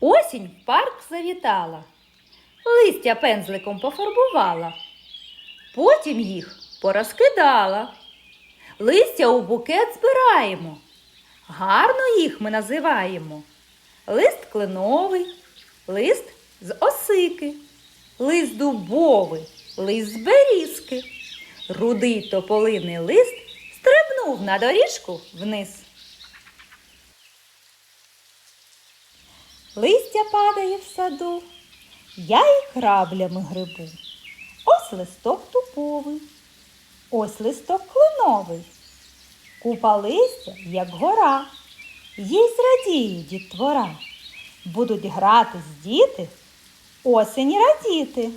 Осінь в парк завітала, листя пензликом пофарбувала, потім їх порозкидала. Листя у букет збираємо. Гарно їх ми називаємо. Лист кленовий, лист з осики, лист дубовий, лист з берізки. Рудий тополиний лист стрибнув на доріжку вниз. Листя падає в саду, я й граблями грибу. Ось листок туповий, ось листок клиновий. Купа листя, як гора, їй зрадіють дітвора. Будуть гратись діти, осені радіти.